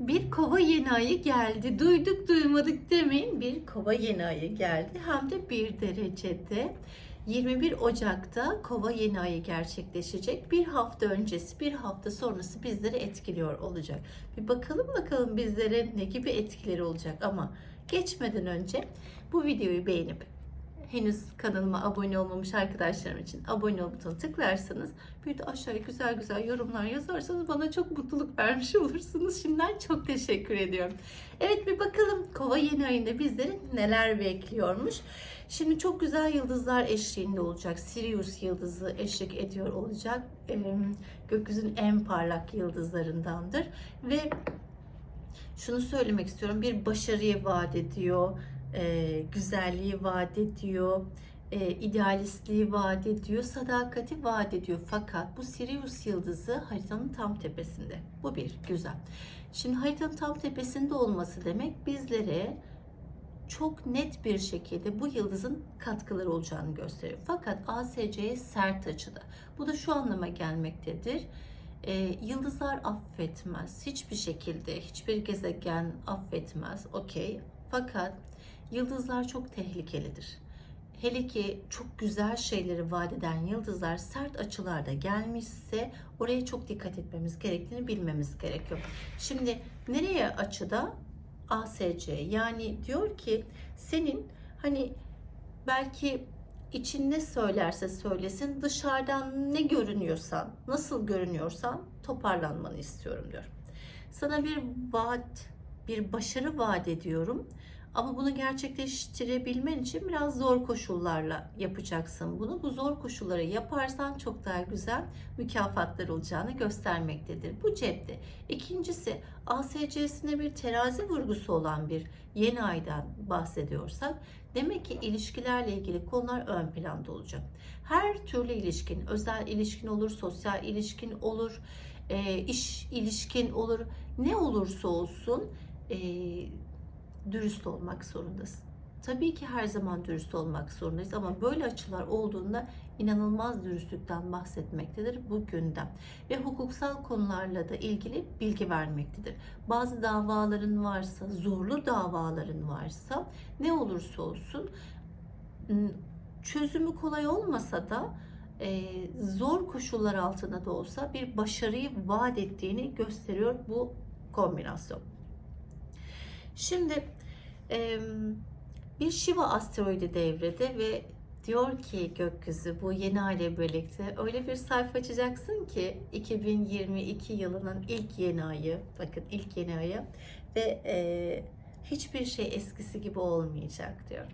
Bir kova yeni ayı geldi. Duyduk duymadık demeyin. Bir kova yeni ayı geldi. Hem de bir derecede. 21 Ocak'ta kova yeni ayı gerçekleşecek. Bir hafta öncesi, bir hafta sonrası bizleri etkiliyor olacak. Bir bakalım bakalım bizlere ne gibi etkileri olacak ama geçmeden önce bu videoyu beğenip henüz kanalıma abone olmamış arkadaşlarım için abone ol butonuna tıklarsanız bir de aşağıya güzel güzel yorumlar yazarsanız bana çok mutluluk vermiş olursunuz. Şimdiden çok teşekkür ediyorum. Evet bir bakalım kova yeni ayında bizleri neler bekliyormuş. Şimdi çok güzel yıldızlar eşliğinde olacak. Sirius yıldızı eşlik ediyor olacak. Gökyüzünün en parlak yıldızlarındandır. Ve şunu söylemek istiyorum. Bir başarıyı vaat ediyor. E, güzelliği vaat ediyor. E, idealistliği vaat ediyor. Sadakati vaat ediyor. Fakat bu Sirius yıldızı haritanın tam tepesinde. Bu bir. Güzel. Şimdi haritanın tam tepesinde olması demek bizlere çok net bir şekilde bu yıldızın katkıları olacağını gösteriyor. Fakat ASC'ye sert açıda. Bu da şu anlama gelmektedir. Ee, yıldızlar affetmez. Hiçbir şekilde hiçbir gezegen affetmez. Okey. Fakat yıldızlar çok tehlikelidir. Hele ki çok güzel şeyleri vaat eden yıldızlar sert açılarda gelmişse oraya çok dikkat etmemiz gerektiğini bilmemiz gerekiyor. Şimdi nereye açıda? ASC yani diyor ki senin hani belki için ne söylerse söylesin dışarıdan ne görünüyorsan nasıl görünüyorsan toparlanmanı istiyorum diyor. Sana bir vaat bir başarı vaat ediyorum ama bunu gerçekleştirebilmen için biraz zor koşullarla yapacaksın bunu. Bu zor koşulları yaparsan çok daha güzel mükafatlar olacağını göstermektedir. Bu cepte. İkincisi ASC'sine bir terazi vurgusu olan bir yeni aydan bahsediyorsak demek ki ilişkilerle ilgili konular ön planda olacak. Her türlü ilişkin, özel ilişkin olur, sosyal ilişkin olur, e, iş ilişkin olur, ne olursa olsun e, dürüst olmak zorundasın. Tabii ki her zaman dürüst olmak zorundayız ama böyle açılar olduğunda inanılmaz dürüstlükten bahsetmektedir bu gündem. Ve hukuksal konularla da ilgili bilgi vermektedir. Bazı davaların varsa, zorlu davaların varsa ne olursa olsun çözümü kolay olmasa da zor koşullar altında da olsa bir başarıyı vaat ettiğini gösteriyor bu kombinasyon. Şimdi bir Shiva asteroidi devrede ve diyor ki gökyüzü bu yeni ay ile birlikte öyle bir sayfa açacaksın ki 2022 yılının ilk yeni ayı bakın ilk yeni ayı ve e, hiçbir şey eskisi gibi olmayacak diyor.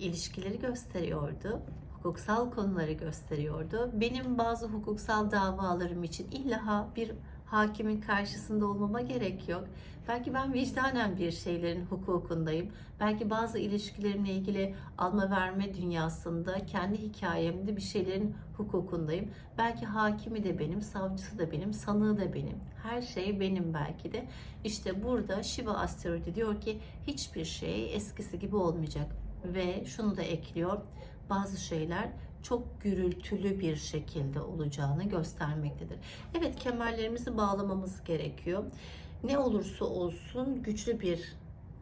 İlişkileri gösteriyordu hukuksal konuları gösteriyordu. Benim bazı hukuksal davalarım için illa bir hakimin karşısında olmama gerek yok. Belki ben vicdanen bir şeylerin hukukundayım. Belki bazı ilişkilerimle ilgili alma verme dünyasında kendi hikayemde bir şeylerin hukukundayım. Belki hakimi de benim, savcısı da benim, sanığı da benim. Her şey benim belki de. İşte burada Shiva asteroidi diyor ki hiçbir şey eskisi gibi olmayacak. Ve şunu da ekliyor. Bazı şeyler çok gürültülü bir şekilde olacağını göstermektedir. Evet kemerlerimizi bağlamamız gerekiyor. Ne olursa olsun güçlü bir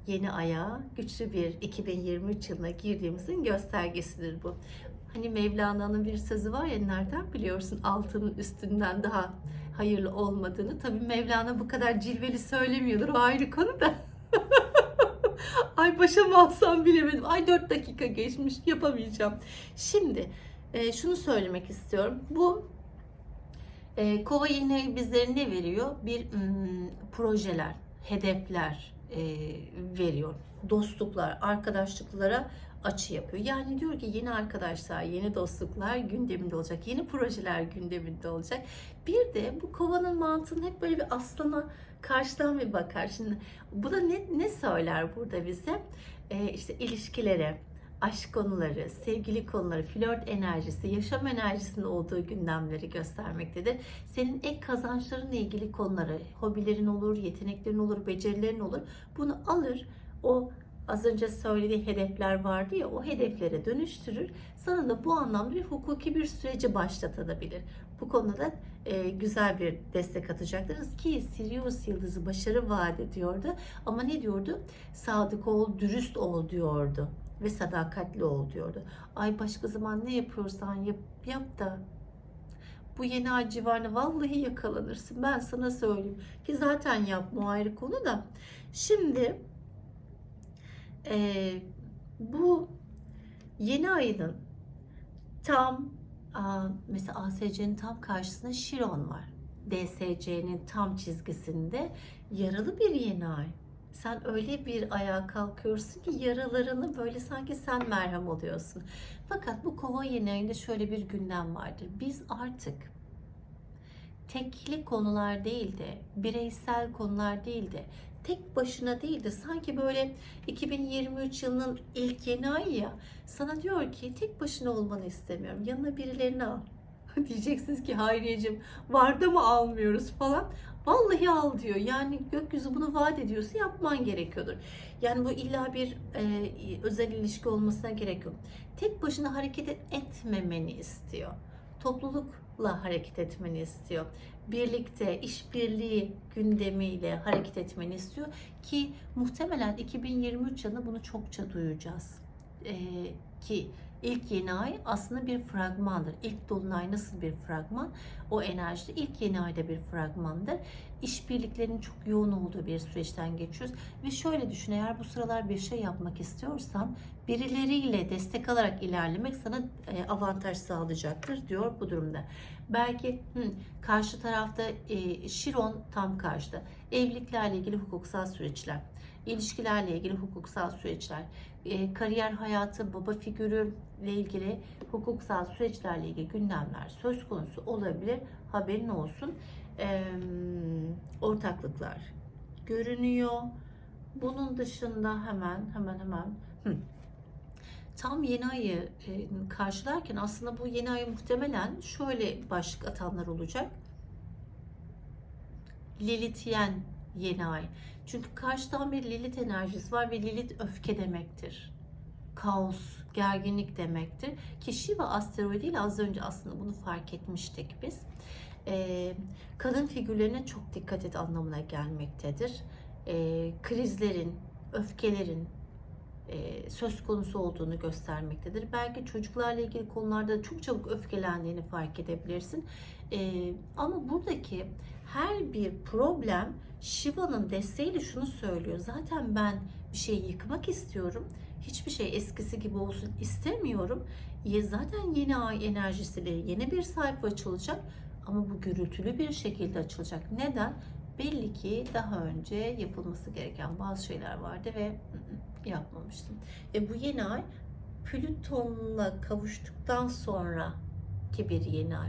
yeni aya, güçlü bir 2023 yılına girdiğimizin göstergesidir bu. Hani Mevlana'nın bir sözü var ya nereden biliyorsun altının üstünden daha hayırlı olmadığını. Tabii Mevlana bu kadar cilveli söylemiyordur o ayrı konu da. Ay başa mı alsam bilemedim. Ay 4 dakika geçmiş yapamayacağım. Şimdi e, şunu söylemek istiyorum. Bu e, kova yine bizlere ne veriyor? Bir mm, projeler, hedefler e, veriyor. Dostluklar, arkadaşlıklara açı yapıyor. Yani diyor ki yeni arkadaşlar, yeni dostluklar gündeminde olacak. Yeni projeler gündeminde olacak. Bir de bu kovanın mantığını hep böyle bir aslana karşıdan bir bakar. Şimdi bu da ne, ne söyler burada bize? Ee, işte ilişkilere, aşk konuları, sevgili konuları, flört enerjisi, yaşam enerjisinin olduğu gündemleri göstermektedir. Senin ek kazançlarınla ilgili konuları, hobilerin olur, yeteneklerin olur, becerilerin olur. Bunu alır, o az önce söylediği hedefler vardı ya o hedeflere dönüştürür. Sana da bu anlamda bir hukuki bir süreci başlatabilir. bu konuda da e, güzel bir destek atacaktınız ki Sirius yıldızı başarı vaat ediyordu. Ama ne diyordu? Sadık ol, dürüst ol diyordu ve sadakatli ol diyordu. Ay başka zaman ne yapıyorsan yap, yap da bu yeni ay civarına vallahi yakalanırsın. Ben sana söyleyeyim. Ki zaten yapma ayrı konu da. Şimdi e, bu yeni ayının tam a, mesela ASC'nin tam karşısında Şiron var. DSC'nin tam çizgisinde yaralı bir yeni ay. Sen öyle bir ayağa kalkıyorsun ki yaralarını böyle sanki sen merhem oluyorsun. Fakat bu kova yeni ayında şöyle bir gündem vardır. Biz artık tekli konular değil de bireysel konular değil de tek başına değil de sanki böyle 2023 yılının ilk yeni ayı ya sana diyor ki tek başına olmanı istemiyorum. Yanına birilerini al. Diyeceksiniz ki Hayriyeciğim var da mı almıyoruz falan. Vallahi al diyor. Yani gökyüzü bunu vaat ediyorsa yapman gerekiyordur. Yani bu illa bir e, özel ilişki olmasına gerek yok. Tek başına hareket etmemeni istiyor. Toplulukla hareket etmeni istiyor. Birlikte işbirliği gündemiyle hareket etmeni istiyor ki muhtemelen 2023 yılında bunu çokça duyacağız. E, ki ilk yeni ay aslında bir fragmandır. İlk dolunay nasıl bir fragman? O enerjide ilk yeni ayda bir fragmandır. İşbirliklerinin çok yoğun olduğu bir süreçten geçiyoruz. Ve şöyle düşün eğer bu sıralar bir şey yapmak istiyorsan birileriyle destek alarak ilerlemek sana avantaj sağlayacaktır diyor bu durumda. Belki hı, karşı tarafta e, Şiron tam karşıda. Evliliklerle ilgili hukuksal süreçler, ilişkilerle ilgili hukuksal süreçler, e, kariyer hayatı, baba figürü ile ilgili hukuksal süreçlerle ilgili gündemler söz konusu olabilir. Haberin olsun. Ortaklıklar görünüyor. Bunun dışında hemen hemen hemen hı, tam yeni ayı e, karşılarken aslında bu yeni ayı muhtemelen şöyle başlık atanlar olacak. Lilithyen yeni ay. Çünkü karşıdan bir Lilith enerjisi var ve Lilith öfke demektir. Kaos, gerginlik demektir. Ki Shiva asteroidiyle az önce aslında bunu fark etmiştik biz. Ee, kadın figürlerine çok dikkat et anlamına gelmektedir. Ee, krizlerin, öfkelerin, e, söz konusu olduğunu göstermektedir. Belki çocuklarla ilgili konularda çok çabuk öfkelendiğini fark edebilirsin. E, ama buradaki her bir problem Shiva'nın desteğiyle şunu söylüyor. Zaten ben bir şeyi yıkmak istiyorum. Hiçbir şey eskisi gibi olsun istemiyorum. Zaten yeni ay enerjisiyle yeni bir sayfa açılacak ama bu gürültülü bir şekilde açılacak. Neden? Belli ki daha önce yapılması gereken bazı şeyler vardı ve yapmamıştım. Ve bu yeni ay Plüton'la kavuştuktan sonra ki bir yeni ay.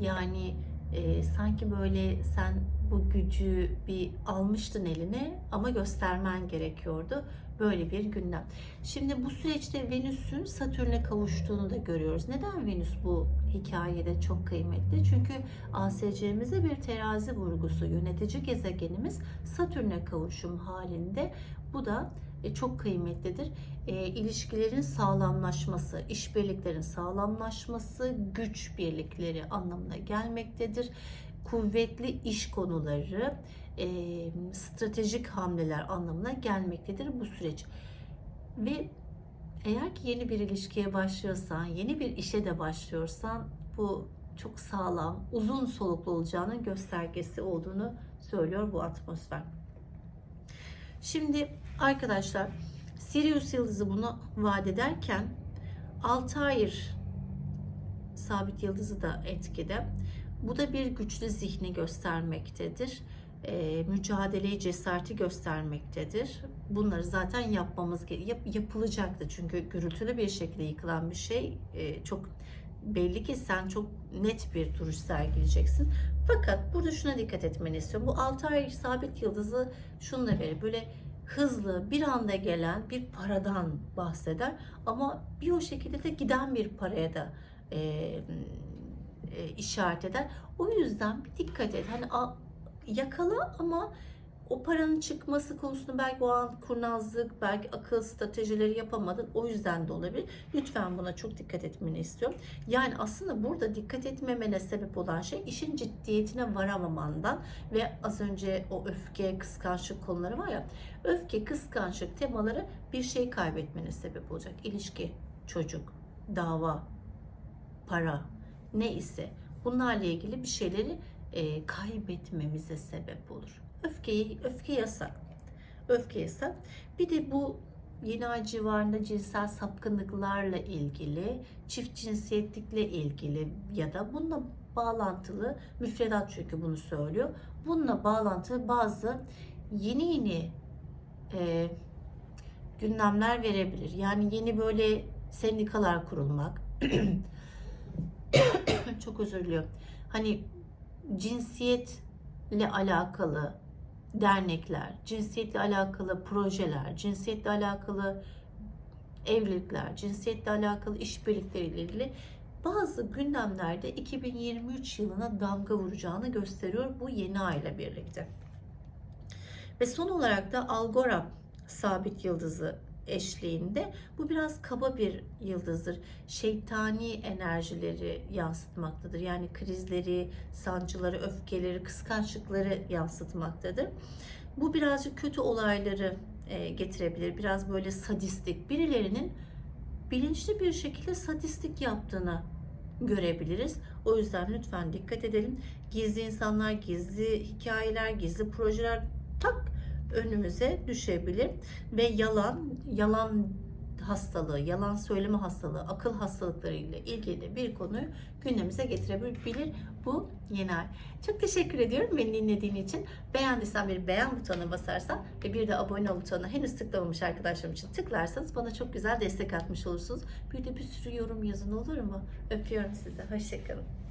Yani e, sanki böyle sen bu gücü bir almıştın eline ama göstermen gerekiyordu. Böyle bir gündem. Şimdi bu süreçte Venüs'ün Satürn'e kavuştuğunu da görüyoruz. Neden Venüs bu hikayede çok kıymetli? Çünkü ASC'mize bir terazi vurgusu, yönetici gezegenimiz Satürn'e kavuşum halinde. Bu da e, çok kıymetlidir. E, ilişkilerin sağlamlaşması, işbirliklerin sağlamlaşması, güç birlikleri anlamına gelmektedir. Kuvvetli iş konuları, e, stratejik hamleler anlamına gelmektedir bu süreç. Ve eğer ki yeni bir ilişkiye başlıyorsan, yeni bir işe de başlıyorsan bu çok sağlam, uzun soluklu olacağının göstergesi olduğunu söylüyor bu atmosfer. Şimdi arkadaşlar Sirius yıldızı bunu vaat ederken Altair sabit yıldızı da etkide. Bu da bir güçlü zihni göstermektedir. E, mücadeleyi, cesareti göstermektedir. Bunları zaten yapmamız yap, yapılacaktı. Çünkü gürültülü bir şekilde yıkılan bir şey e, çok belli ki sen çok net bir duruş sergileyeceksin. Fakat burada şuna dikkat etmeni istiyorum. Bu 6 ay sabit yıldızı şunu da verir. Böyle hızlı bir anda gelen bir paradan bahseder. Ama bir o şekilde de giden bir paraya da e, e, işaret eder. O yüzden bir dikkat et. Hani a, yakala ama o paranın çıkması konusunda belki o an kurnazlık, belki akıl stratejileri yapamadın. O yüzden de olabilir. Lütfen buna çok dikkat etmeni istiyorum. Yani aslında burada dikkat etmemene sebep olan şey işin ciddiyetine varamamandan ve az önce o öfke, kıskançlık konuları var ya. Öfke, kıskançlık temaları bir şey kaybetmene sebep olacak. İlişki, çocuk, dava, para ne ise bunlarla ilgili bir şeyleri kaybetmemize sebep olur. Öfkeyi, öfke yasak. Öfke yasak. Bir de bu yeni ay civarında cinsel sapkınlıklarla ilgili, çift cinsiyetlikle ilgili ya da bununla bağlantılı, müfredat çünkü bunu söylüyor. Bununla bağlantılı bazı yeni yeni e, gündemler verebilir. Yani yeni böyle sendikalar kurulmak. Çok özür diliyorum. Hani cinsiyetle alakalı dernekler, cinsiyetle alakalı projeler, cinsiyetle alakalı evlilikler, cinsiyetle alakalı işbirlikleriyle ilgili bazı gündemlerde 2023 yılına damga vuracağını gösteriyor bu yeni ay ile birlikte. Ve son olarak da Algora sabit yıldızı eşliğinde bu biraz kaba bir yıldızdır. Şeytani enerjileri yansıtmaktadır. Yani krizleri, sancıları, öfkeleri, kıskançlıkları yansıtmaktadır. Bu birazcık kötü olayları e, getirebilir. Biraz böyle sadistik. Birilerinin bilinçli bir şekilde sadistik yaptığını görebiliriz. O yüzden lütfen dikkat edelim. Gizli insanlar, gizli hikayeler, gizli projeler tak önümüze düşebilir ve yalan, yalan hastalığı, yalan söyleme hastalığı, akıl hastalıkları ile ilgili bir konuyu gündemimize getirebilir bu yeni ay. Çok teşekkür ediyorum beni dinlediğin için. Beğendiysen bir beğen butonuna basarsan ve bir de abone butonuna henüz tıklamamış arkadaşlarım için tıklarsanız bana çok güzel destek atmış olursunuz. Bir de bir sürü yorum yazın olur mu? Öpüyorum sizi. Hoşçakalın.